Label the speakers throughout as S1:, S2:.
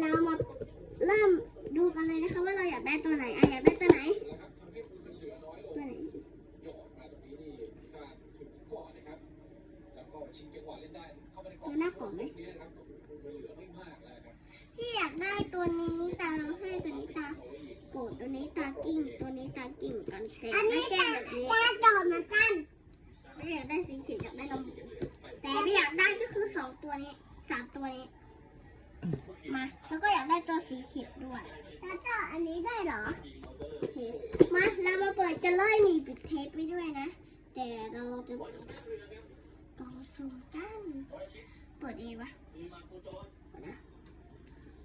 S1: เรามาเริ่มดูกันเลยนะคะว่าเราอยากได้ตัวไหนอยากได้ตัวไหน ตัวไหนตัวหน้ากล่องไหมพี่อยากได้ตัวนี้ตาเราให้ตัวนี้ตาโกรธตัวนี้ตากิ่งตัวนี้ตากิ่งกันเต็มอันนี้ตา
S2: ตาโดดเมาตั้น
S1: ไม่อยากได้สีเขียวอยากได้ลม ตัวสีเขียวด้วย
S2: แล้วก็อันนี้ได้เหรอ
S1: โอเคมาเรามาเปิดกันเลยมีปิดเทปไว้ด้วยนะ แต่เราจะก่องสูงกัน เปิดเองวะเดนะ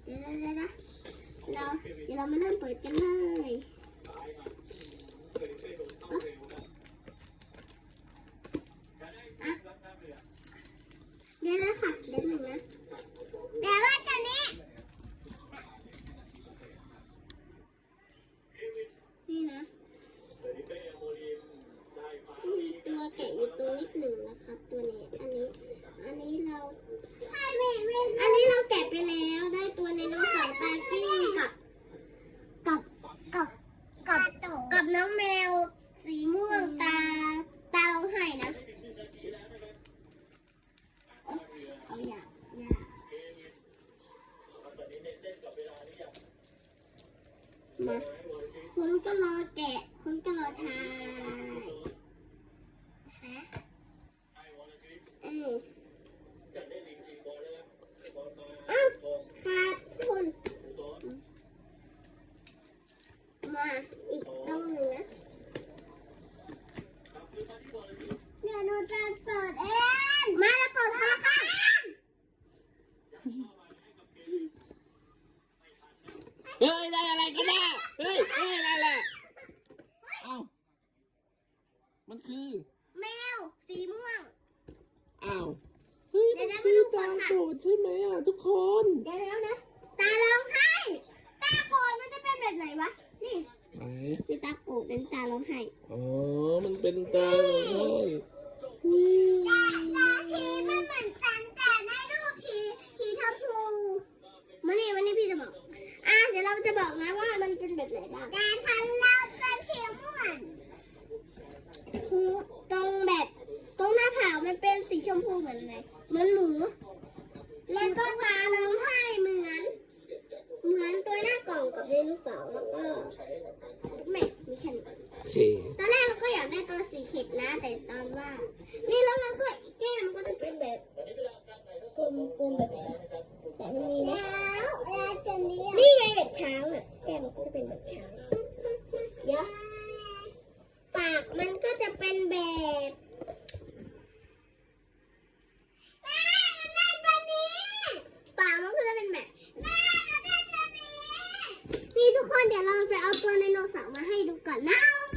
S1: เดี๋ยวเดี๋ยวเดี๋ยวเราเดี๋ยวเรามาเริ่มเปิดกันเลยอะเดี๋ยวนะค่ะเดี๋ยวหนึ่งนะ
S2: แต่ว่าตัวนี้
S1: นี่นะมีตัวแกะอยู่ตรงนิดหนึ่งนะครับ ตัวนี้ อันนี้ อันนี้เรา
S2: ให้ไม่ไม่
S1: อันนี้เราแกะไปแล้ว ได้ตัวในน้องสาวตากิ้งกับ กับ กับ กับ
S2: โดด
S1: กับน้องแมว สีม่วงตา ตาร้องไห้นะเอาเอาอย่าอย่ามา คุณก็รอแกะคุณก็รอทายฮะเอออ้าวขาดคุณ มาอีกต้องหนึ่งนะ
S2: เดี๋ยวหนูจะเปิดเอง
S1: มาแล้วเปิดพร้อมกัน
S3: เฮ้ยได้อะไรกันเนี่ยเฮ้ยเฮ้ยได้แหละเอ้ามันคือ
S1: แมวสีม่วง
S3: อ้าวเฮ้ย
S1: เดี๋
S3: มั
S1: ยวนเดี๋ยว
S3: คือ
S1: มาดูก่อ
S3: ตาน
S1: ค่ะ
S3: โกรธใช่ไหมอะทุกคน
S1: เดี๋ยวแล้วนะ ตาร้องไห้ตาโกรธมันจะเป็นแบบไหนวะ นี่
S3: ไหน
S1: คือตาโกรธเป็นตาร้องไห้
S3: อ๋อ มันเป็นตาเฮ้ย
S2: ตาทีไม่เหมือนกันแต่ในรูปทีทีชมพู
S1: มานี่มานี่พี่จะบอก อะเดี๋ยวเราจะ บอกนะว่ามันเป็นแบบไหนบ้าง
S2: แต่ทันเราเป็นสีม่วง
S1: คือตรงแบบตรงหน้าผากมันเป็นสีชมพูเหมือนอะไรเหมือนหมูแล้วก็ตาร้องไห้เหมือน เหมือนตัวหน้ากล่องกับไดโนเสาร์แล้วก็ไม่มีแค่นี้
S3: โอเค
S1: ตอนแรกเราก็อยากได้ตัวสีเข็ดนะ แต่ตอนว่า นี่แล้วเราก็แก้มมันก็จะเป็นแบบกลมๆแบบนี้แต่มันมีนะ
S2: แล้วแล้วตัวนี้
S1: นี่ไงแบบช้างอะแก้มมันก็จะเป็นแบบช้างเดี๋ยวปากมันก็จะเป็นแบบ
S2: แม่มันได้ตัวนี้
S1: ปากมันก็จะเป็นแบบ
S2: แม่มันได้ตัวนี้
S1: นี่ทุกคน เดี๋ยวเราไปเอาตัวไดโนเสาร์มาให้ดูก่อนนะ
S2: เอา